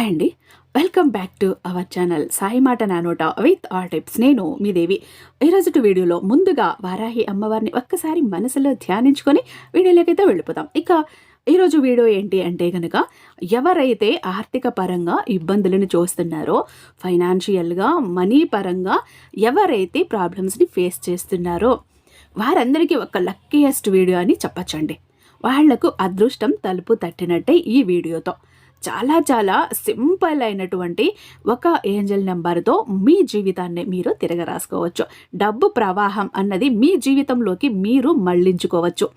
Hi అండి. Welcome back to our channel Sai మాట నానోట విత్ ఆర్ టిప్స్ నేను మీ దేవి. ఈరోజుటి వీడియోలో ముందుగా వారాహి అమ్మవారిని ఒక్కసారి మనసులో ధ్యానించుకొని వీడియోలోకైతే వెళ్ళిపోతాం ఇక ఈరోజు వీడియో ఏంటి అంటే కనుక ఎవరైతే ఆర్థిక పరంగా ఇబ్బందులను చూస్తున్నారో ఫైనాన్షియల్గా మనీ పరంగా ఎవరైతే ప్రాబ్లమ్స్ని ఫేస్ చేస్తున్నారో వారందరికీ ఒక లక్కీయెస్ట్ వీడియో అని చెప్పచ్చండి. వాళ్ళకు అదృష్టం తలుపు తట్టినట్టే ఈ వీడియోతో. చాలా చాలా సింపుల్ అయినటువంటి ఒక ఏంజల్ నెంబర్తో మీ జీవితాన్ని మీరు తిరగరాసుకోవచ్చు. డబ్బు ప్రవాహం అన్నది మీ జీవితంలోకి మీరు మళ్ళించుకోవచ్చు.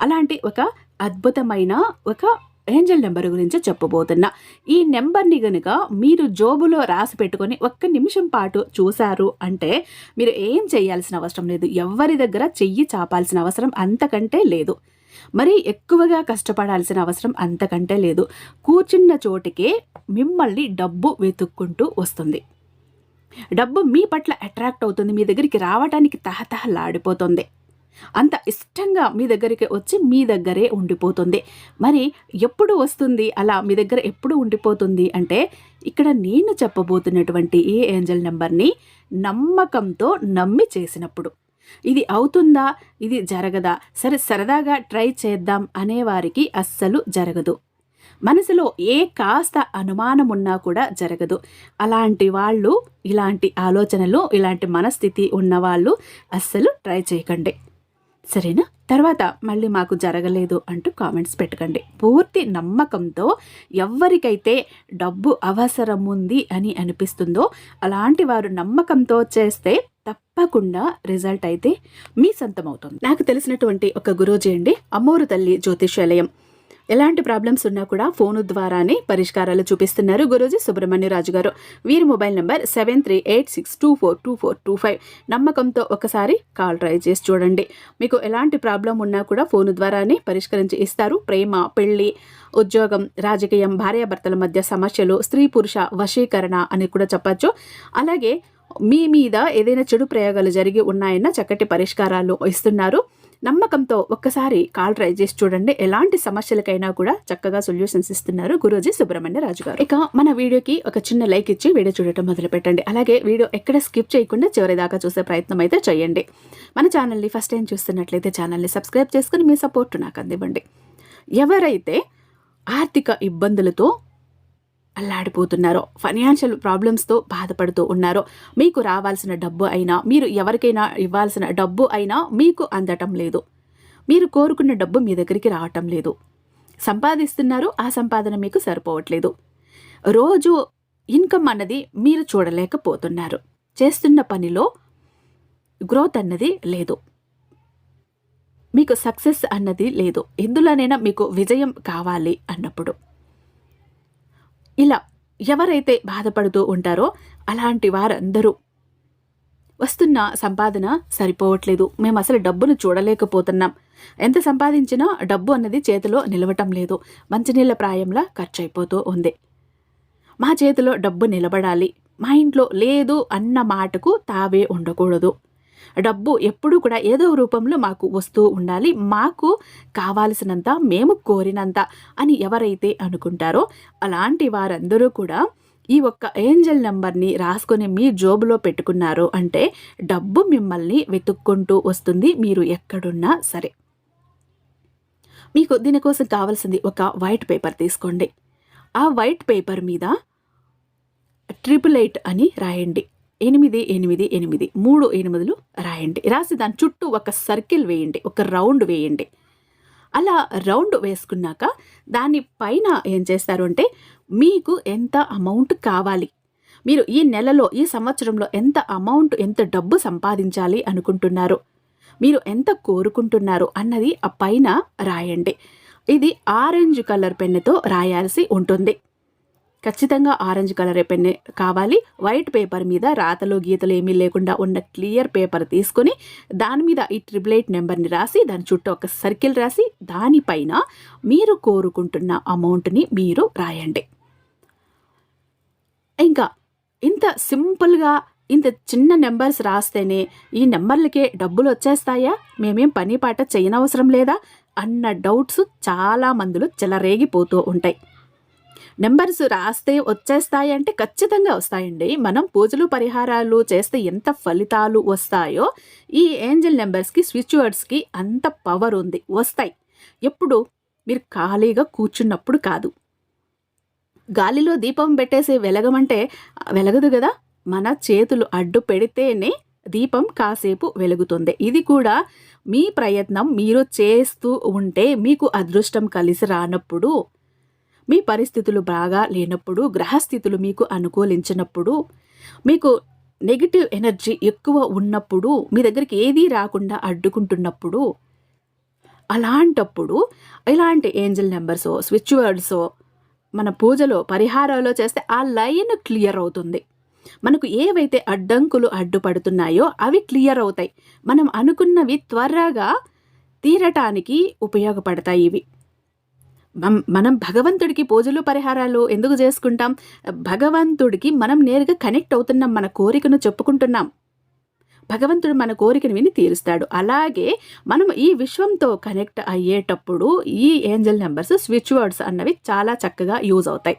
అలాంటి ఒక అద్భుతమైన ఒక ఏంజల్ నెంబర్ గురించి చెప్పబోతున్నా. ఈ నెంబర్ని గనుక మీరు జోబులో రాసి పెట్టుకొని ఒక్క నిమిషం పాటు చూశారు అంటే మీరు ఏం చేయాల్సిన అవసరం లేదు. ఎవరి దగ్గర చెయ్యి చాపాల్సిన అవసరం అంతకంటే లేదు. మరి ఎక్కువగా కష్టపడాల్సిన అవసరం అంతకంటే లేదు. కూర్చున్న చోటికే మిమ్మల్ని డబ్బు వెతుక్కుంటూ వస్తుంది. డబ్బు మీ పట్ల అట్రాక్ట్ అవుతుంది. మీ దగ్గరికి రావడానికి తహతహలాడిపోతుంది. అంత ఇష్టంగా మీ దగ్గరికి వచ్చి మీ దగ్గరే ఉండిపోతుంది. మరి ఎప్పుడు వస్తుంది? అలా మీ దగ్గర ఎప్పుడు ఉండిపోతుంది? అంటే ఇక్కడ నేను చెప్పబోతున్నటువంటి ఈ ఏంజల్ నెంబర్ని నమ్మకంతో నమ్మి చేసినప్పుడు. ఇది అవుతుందా? ఇది జరగదా? సరే సరదాగా ట్రై చేద్దాం అనేవారికి అస్సలు జరగదు. మనసులో ఏ కాస్త అనుమానం ఉన్నా కూడా జరగదు. అలాంటి వాళ్ళు ఇలాంటి ఆలోచనలు ఇలాంటి మనస్థితి ఉన్నవాళ్ళు అస్సలు ట్రై చేయకండి. సరేనా? తర్వాత మళ్ళీ మాకు జరగలేదు అంటూ కామెంట్స్ పెట్టకండి. పూర్తి నమ్మకంతో ఎవరికైతే డబ్బు అవసరం ఉంది అని అనిపిస్తుందో అలాంటి వారు నమ్మకంతో చేస్తే తప్పకుండా రిజల్ట్ అయితే మీ సొంతం అవుతుంది నాకు తెలిసినటువంటి ఒక గురూజీ అండి అమ్మోరు తల్లి జ్యోతిష్యాలయం. ఎలాంటి ప్రాబ్లమ్స్ ఉన్నా కూడా ఫోను ద్వారానే పరిష్కారాలు చూపిస్తున్నారు గురూజీ సుబ్రహ్మణ్యరాజు గారు. వీరి mobile number seven three eight six two four two four two five. నమ్మకంతో ఒకసారి కాల్ ట్రై చేసి చూడండి. మీకు ఎలాంటి ప్రాబ్లం ఉన్నా కూడా ఫోను ద్వారానే పరిష్కరించి ఇస్తారు. ప్రేమ పెళ్ళి ఉద్యోగం రాజకీయం భార్యాభర్తల మధ్య సమస్యలు స్త్రీ పురుష వశీకరణ అని కూడా చెప్పచ్చు. అలాగే మీ మీద ఏదైనా చెడు ప్రయోగాలు జరిగి ఉన్నాయన్న చక్కటి పరిష్కారాలు ఇస్తున్నారు. నమ్మకంతో ఒక్కసారి కాల్ ట్రై చేసి చూడండి. ఎలాంటి సమస్యలకైనా కూడా చక్కగా సొల్యూషన్స్ ఇస్తున్నారు గురూజీ సుబ్రహ్మణ్య రాజు గారు. ఇక మన వీడియోకి ఒక చిన్న లైక్ ఇచ్చి వీడియో చూడటం మొదలు పెట్టండి అలాగే వీడియో ఎక్కడ స్కిప్ చేయకుండా చివరి దాకా చూసే ప్రయత్నం అయితే చేయండి. మన ఛానల్ని ఫస్ట్ టైం చూస్తున్నట్లయితే ఛానల్ని సబ్స్క్రైబ్ చేసుకుని మీ సపోర్ట్ నాకు అందివ్వండి. ఎవరైతే ఆర్థిక ఇబ్బందులతో అల్లాడిపోతున్నారో ఫైనాన్షియల్ ప్రాబ్లమ్స్తో బాధపడుతూ ఉన్నారో మీకు రావాల్సిన డబ్బు అయినా మీరు ఎవరికైనా ఇవ్వాల్సిన డబ్బు అయినా మీకు అందటం లేదు. మీరు కోరుకున్న డబ్బు మీ దగ్గరికి రావటం లేదు. సంపాదిస్తున్నారు ఆ సంపాదన మీకు సరిపోవట్లేదు. రోజు ఇన్కమ్ అన్నది మీరు చూడలేకపోతున్నారు. చేస్తున్న పనిలో గ్రోత్ అన్నది లేదు. మీకు సక్సెస్ అన్నది లేదు. ఎందులోనైనా మీకు విజయం కావాలి అన్నప్పుడు. ఇలా ఎవరైతే బాధపడుతూ ఉంటారో అలాంటి వారందరూ వస్తున్న సంపాదన సరిపోవట్లేదు. మేము అసలు డబ్బును చూడలేకపోతున్నాం. ఎంత సంపాదించినా డబ్బు అన్నది చేతిలో నిలవటం లేదు. మంచినీళ్ళ ప్రాయంలా ఖర్చు అయిపోతూ ఉంది. మా చేతిలో డబ్బు నిలబడాలి. మా ఇంట్లో లేదు అన్న మాటకు తావే ఉండకూడదు. డబ్బు ఎప్పుడూ కూడా ఏదో రూపంలో మాకు వస్తూ ఉండాలి. మాకు కావాల్సినంత మేము కోరినంత అని ఎవరైతే అనుకుంటారో అలాంటి వారందరూ కూడా ఈ ఒక్క ఏంజల్ నెంబర్ని రాసుకొని మీ జోబులో పెట్టుకున్నారు అంటే డబ్బు మిమ్మల్ని వెతుక్కుంటూ వస్తుంది మీరు ఎక్కడున్నా సరే. మీకు దీనికోసం కావాల్సింది ఒక వైట్ పేపర్ తీసుకోండి. ఆ వైట్ పేపర్ మీద ట్రిపుల్ ఎయిట్ అని రాయండి. ఎనిమిది ఎనిమిది ఎనిమిది మూడు ఎనిమిదిలు రాయండి. రాసి దాని చుట్టూ ఒక సర్కిల్ వేయండి ఒక రౌండ్ వేయండి. అలా రౌండ్ వేసుకున్నాక దాని పైన ఏం చేస్తారు అంటే మీకు ఎంత అమౌంట్ కావాలి మీరు ఈ నెలలో ఈ సంవత్సరంలో ఎంత అమౌంట్ ఎంత డబ్బు సంపాదించాలి అనుకుంటున్నారు మీరు ఎంత కోరుకుంటున్నారు అన్నది ఆ పైన రాయండి. ఇది ఆరెంజ్ కలర్ పెన్నుతో రాయాల్సి ఉంటుంది. ఖచ్చితంగా ఆరెంజ్ కలర్ పెన్నే కావాలి. వైట్ పేపర్ మీద రాతలు గీతలు ఏమీ లేకుండా ఉన్న క్లియర్ పేపర్ తీసుకొని దాని మీద ఈ ట్రిపుల్ ఎయిట్ నెంబర్ని రాసి దాని చుట్టూ ఒక సర్కిల్ రాసి దానిపైన మీరు కోరుకుంటున్న అమౌంట్ని మీరు రాయండి. ఇంకా ఇంత సింపుల్గా ఇంత చిన్న నెంబర్స్ రాస్తేనే ఈ నెంబర్లకే డబ్బులు వచ్చేస్తాయా? మేమేం పని పాట చేయనవసరం లేదా? అన్న డౌట్స్ చాలా మందిలో చెలరేగిపోతూ ఉంటాయి. నెంబర్స్ రాస్తే వచ్చేస్తాయి అంటే ఖచ్చితంగా వస్తాయండి. మనం పూజలు పరిహారాలు చేస్తే ఎంత ఫలితాలు వస్తాయో ఈ ఏంజల్ నెంబర్స్కి స్విచ్ వర్డ్స్కి అంత పవర్ ఉంది. వస్తాయి. ఎప్పుడు? మీరు ఖాళీగా కూర్చున్నప్పుడు కాదు. గాలిలో దీపం పెట్టేసి వెలగమంటే వెలగదు కదా? మన చేతులు అడ్డు పెడితేనే దీపం కాసేపు వెలుగుతుంది. ఇది కూడా మీ ప్రయత్నం. మీరు చేస్తూ ఉంటే మీకు అదృష్టం కలిసి రానప్పుడు మీ పరిస్థితులు బాగా లేనప్పుడు గ్రహస్థితులు మీకు అనుకూలించినప్పుడు మీకు నెగిటివ్ ఎనర్జీ ఎక్కువ ఉన్నప్పుడు మీ దగ్గరికి ఏదీ రాకుండా అడ్డుకుంటున్నప్పుడు అలాంటప్పుడు ఇలాంటి ఏంజల్ నెంబర్సో స్విచ్ వర్డ్సో మన పూజలో పరిహారాలో చేస్తే ఆ లైన్ క్లియర్ అవుతుంది. మనకు ఏవైతే అడ్డంకులు అడ్డుపడుతున్నాయో అవి క్లియర్ అవుతాయి. మనం అనుకున్నవి త్వరగా తీరటానికి ఉపయోగపడతాయి ఇవి. మనం భగవంతుడికి పూజలు పరిహారాలు ఎందుకు చేసుకుంటాం? భగవంతుడికి మనం నేరుగా కనెక్ట్ అవుతున్నాం మన కోరికను చెప్పుకుంటున్నాం. భగవంతుడు మన కోరికను విని తీరుస్తాడు. అలాగే మనం ఈ విశ్వంతో కనెక్ట్ అయ్యేటప్పుడు ఈ ఏంజల్ నెంబర్స్ స్విచ్ వర్డ్స్ అన్నవి చాలా చక్కగా యూజ్ అవుతాయి.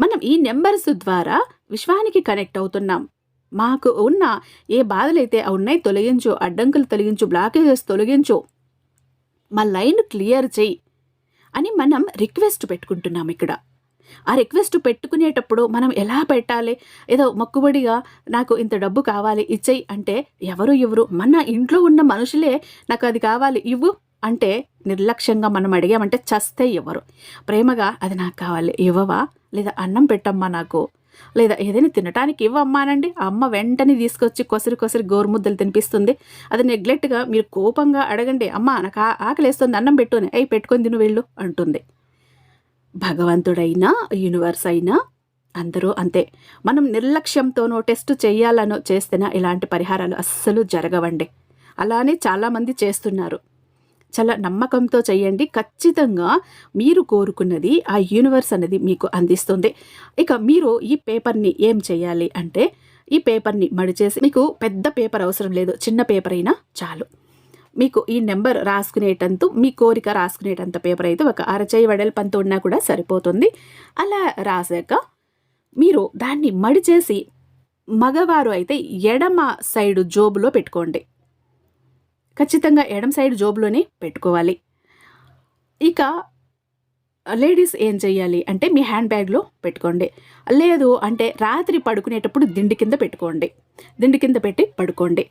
మనం ఈ నెంబర్స్ ద్వారా విశ్వానికి కనెక్ట్ అవుతున్నాం. మాకు ఉన్న ఏ బాధలైతే ఉన్నాయి తొలగించు అడ్డంకులు తొలగించు బ్లాకేజెస్ తొలగించు. మా లైన్ క్లియర్ చేయి. అని మనం రిక్వెస్ట్ పెట్టుకుంటున్నాం ఇక్కడ. ఆ రిక్వెస్ట్ పెట్టుకునేటప్పుడు మనం ఎలా పెట్టాలి? ఏదో మొక్కుబడిగా నాకు ఇంత డబ్బు కావాలి ఇచ్చేయి అంటే ఎవరు ఇవ్వరు. మన ఇంట్లో ఉన్న మనుషులే నాకు అది కావాలి ఇవ్వు అంటే నిర్లక్ష్యంగా మనం అడిగామంటే చస్తే ఇవ్వరు. ప్రేమగా అది నాకు కావాలి ఇవ్వవా? లేదా అన్నం పెట్టమ్మా నాకు? లేదా ఏదైనా తినటానికి ఇవ్వమ్మానండి అనండి. అమ్మ వెంటనే తీసుకొచ్చి కొసరి కొసరి గోరుముద్దలు తినిపిస్తుంది. అది నెగ్లెక్ట్గా మీరు కోపంగా అడగండి. అమ్మ నాకు ఆకలేస్తుంది అన్నం పెట్టుని అయి పెట్టుకొని తిను వెళ్ళు అంటుంది. భగవంతుడైనా యూనివర్స్ అయినా అందరూ అంతే. మనం నిర్లక్ష్యంతోనో టెస్ట్ చేయాలనో చేస్తేనా ఇలాంటి పరిహారాలు అస్సలు జరగవండి. అలానే చాలామంది చేస్తున్నారు. చాలా నమ్మకంతో చేయండి. ఖచ్చితంగా మీరు కోరుకున్నది ఆ యూనివర్స్ అనేది మీకు అందిస్తుంది. ఇక మీరు ఈ పేపర్ని ఏం చేయాలి అంటే ఈ పేపర్ని మడిచేసి మీకు పెద్ద పేపర్ అవసరం లేదు. చిన్న పేపర్ అయినా చాలు. మీకు ఈ నెంబర్ రాసుకునేటంత మీ కోరిక రాసుకునేటంత పేపర్ అయితే ఒక అరచేయి వెడల్పంత ఉన్నా కూడా సరిపోతుంది. అలా రాసాక మీరు దాన్ని మడిచేసి మగవారు అయితే ఎడమ సైడు జోబులో పెట్టుకోండి. ఖచ్చితంగా ఎడం సైడ్ జోబులోనే పెట్టుకోవాలి. ఇక లేడీస్ ఏం చేయాలి అంటే మీ హ్యాండ్ బ్యాగ్లో పెట్టుకోండి. లేదు అంటే రాత్రి పడుకునేటప్పుడు దిండి కింద పెట్టుకోండి. దిండి కింద పెట్టి పడుకోండి.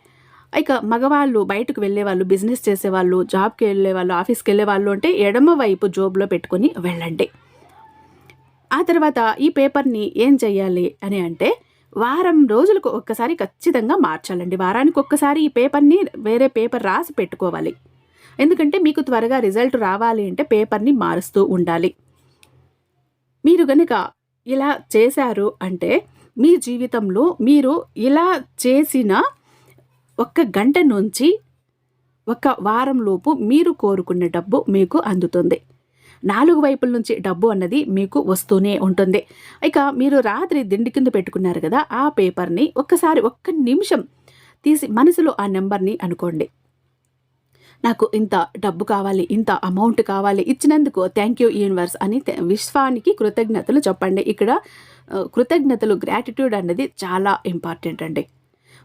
ఇక మగవాళ్ళు బయటకు వెళ్ళేవాళ్ళు బిజినెస్ చేసేవాళ్ళు జాబ్కి వెళ్ళేవాళ్ళు ఆఫీస్కి వెళ్ళేవాళ్ళు అంటే ఎడమ వైపు జోబులో పెట్టుకొని వెళ్ళండి. ఆ తర్వాత ఈ పేపర్ని ఏం చేయాలి అని అంటే వారం రోజులకు ఒక్కసారి ఖచ్చితంగా మార్చాలండి. వారానికి ఒక్కసారి ఈ పేపర్ని వేరే పేపర్ రాసి పెట్టుకోవాలి. ఎందుకంటే మీకు త్వరగా రిజల్ట్ రావాలి అంటే పేపర్ని మారుస్తూ ఉండాలి. మీరు గనుక ఇలా చేశారు అంటే మీ జీవితంలో మీరు ఇలా చేసిన ఒక్క గంట నుంచి ఒక వారం లోపు మీరు కోరుకున్న డబ్బు మీకు అందుతుంది. నాలుగు వైపుల నుంచి డబ్బు అన్నది మీకు వస్తూనే ఉంటుంది. ఇక మీరు రాత్రి దిండి కింద పెట్టుకున్నారు కదా ఆ పేపర్ని ఒక్కసారి ఒక్క నిమిషం తీసి మనసులో ఆ నెంబర్ని అనుకోండి. నాకు ఇంత డబ్బు కావాలి ఇంత అమౌంట్ కావాలి ఇచ్చినందుకు థ్యాంక్ యూ యూనివర్స్ అని విశ్వానికి కృతజ్ఞతలు చెప్పండి. ఇక్కడ కృతజ్ఞతలు గ్రాటిట్యూడ్ అన్నది చాలా ఇంపార్టెంట్ అండి.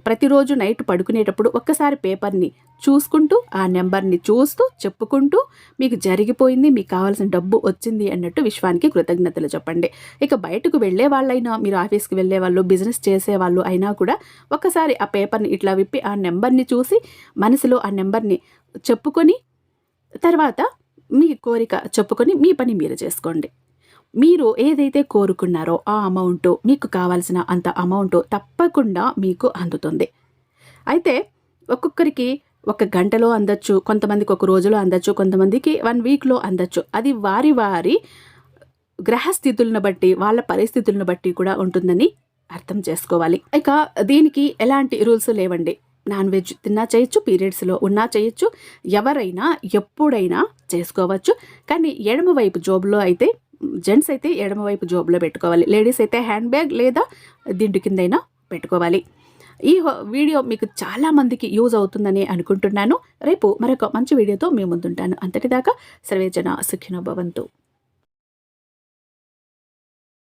ప్రతిరోజు నైట్ పడుకునేటప్పుడు ఒక్కసారి పేపర్ని చూసుకుంటూ ఆ నెంబర్ని చూస్తూ చెప్పుకుంటూ మీకు జరిగిపోయింది మీకు కావాల్సిన డబ్బు వచ్చింది అన్నట్టు విశ్వానికి కృతజ్ఞతలు చెప్పండి. ఇక బయటకు వెళ్ళే వాళ్ళైనా మీరు ఆఫీస్కి వెళ్ళే వాళ్ళు బిజినెస్ చేసేవాళ్ళు అయినా కూడా ఒక్కసారి ఆ పేపర్ని ఇట్లా విప్పి ఆ నెంబర్ని చూసి మనసులో ఆ నెంబర్ని చెప్పుకొని తర్వాత మీ కోరిక చెప్పుకొని మీ పని మీరు చేసుకోండి. మీరు ఏదైతే కోరుకున్నారో ఆ అమౌంట్ మీకు కావాల్సిన అంత అమౌంట్ తప్పకుండా మీకు అందుతుంది. అయితే ఒక్కొక్కరికి ఒక గంటలో అందచ్చు కొంతమందికి ఒక రోజులో అందచ్చు కొంతమందికి వన్ వీక్లో అందచ్చు. అది వారి వారి గ్రహస్థితులను బట్టి వాళ్ళ పరిస్థితులను బట్టి కూడా ఉంటుందని అర్థం చేసుకోవాలి. ఇక దీనికి ఎలాంటి రూల్స్ లేవండి. నాన్ వెజ్ తిన్నా చేయొచ్చు పీరియడ్స్లో ఉన్నా చేయొచ్చు ఎవరైనా ఎప్పుడైనా చేసుకోవచ్చు. కానీ ఎడమ వైపు జోబులో అయితే జెంట్స్ అయితే ఎడమవైపు జోబులో పెట్టుకోవాలి. లేడీస్ అయితే హ్యాండ్ బ్యాగ్ లేదా దిండు కిందైనా పెట్టుకోవాలి. ఈ వీడియో మీకు చాలామందికి యూజ్ అవుతుందని అనుకుంటున్నాను. రేపు మరొక మంచి వీడియోతో మీ ముందుంటాను. అంతటిదాకా సర్వేజన సుఖినో భవంతు.